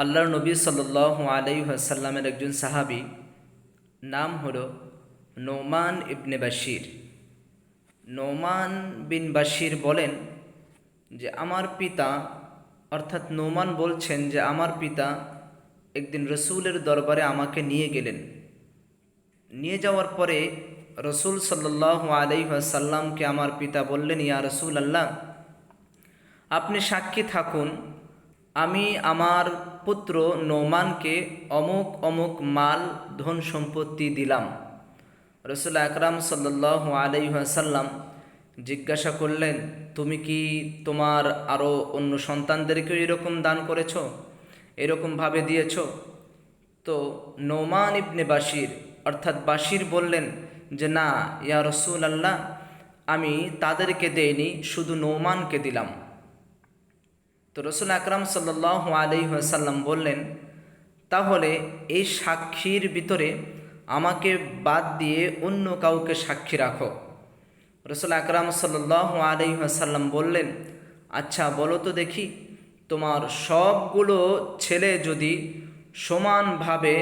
আল্লাহর নবী সাল্লাহ আলাইসাল্লামের একজন সাহাবি, নাম হল নোমান ইবনে বাশির। নোমান বিন বাশির বলেন যে, আমার পিতা, অর্থাৎ নোমান বলছেন যে, আমার পিতা একদিন রসুলের দরবারে আমাকে নিয়ে গেলেন। নিয়ে যাওয়ার পরে রসুল সাল্লাহ আলাইসাল্লামকে আমার পিতা বললেন, ইয়া রসুল আল্লাহ আপনি সাক্ষী থাকুন আমি আমার পুত্র নোমানকে অমুক অমুক মাল, ধন সম্পত্তি দিলাম। রসুল আকরাম সাল্লাহ আলাইসাল্লাম জিজ্ঞাসা করলেন, তুমি কি তোমার আরও অন্য সন্তানদেরকেও এরকম দান করেছ? এরকমভাবে দিয়েছ? তো নোমান ইবনে বাশির, অর্থাৎ বাশির বললেন যে, না, ইয়া রসুল আল্লাহ আমি তাদেরকে দেইনি, শুধু নোমানকে দিলাম। তো রসুল আকরাম সাল্লাহ আলিহাসাল্লাম বললেন, তাহলে এই সাক্ষীর ভিতরে আমাকে বাদ দিয়ে অন্য কাউকে সাক্ষী রাখো। রসুল আকরাম সাল্লাহ আলিহাসাল্লাম বললেন আচ্ছা বলো তো দেখি, তোমার সবগুলো ছেলে যদি সমানভাবে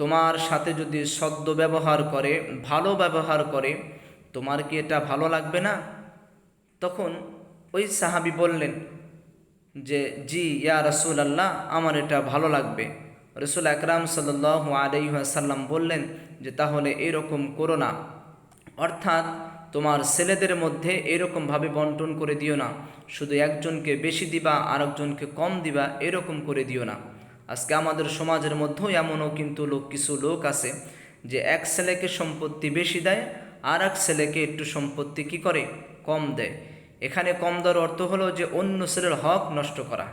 তোমার সাথে যদি সদ্য ব্যবহার করে, ভালো ব্যবহার করে, তোমার কি এটা ভালো লাগবে না? তখন ওই সাহাবি বললেন যে, জি, ইয়া রসুল আল্লাহ আমার এটা ভালো লাগবে। রসুল আকরাম সাল্লাহ আলাইসাল্লাম বললেন যে, তাহলে এরকম করো না। অর্থাৎ তোমার ছেলেদের মধ্যে এরকমভাবে বন্টন করে দিও না। শুধু একজনকে বেশি দিবা, আরেকজনকে কম দিবা, এরকম করে দিও না। আজকে আমাদের সমাজের মধ্যেও এমনও কিন্তু লোক, কিছু লোক আছে যে, এক ছেলেকে সম্পত্তি বেশি দেয় আর এক ছেলেকে একটু সম্পত্তি কি করে? কম দেয়। এখানে কম দর অর্থ হলো যে অন্য ছেলের হক নষ্ট করা।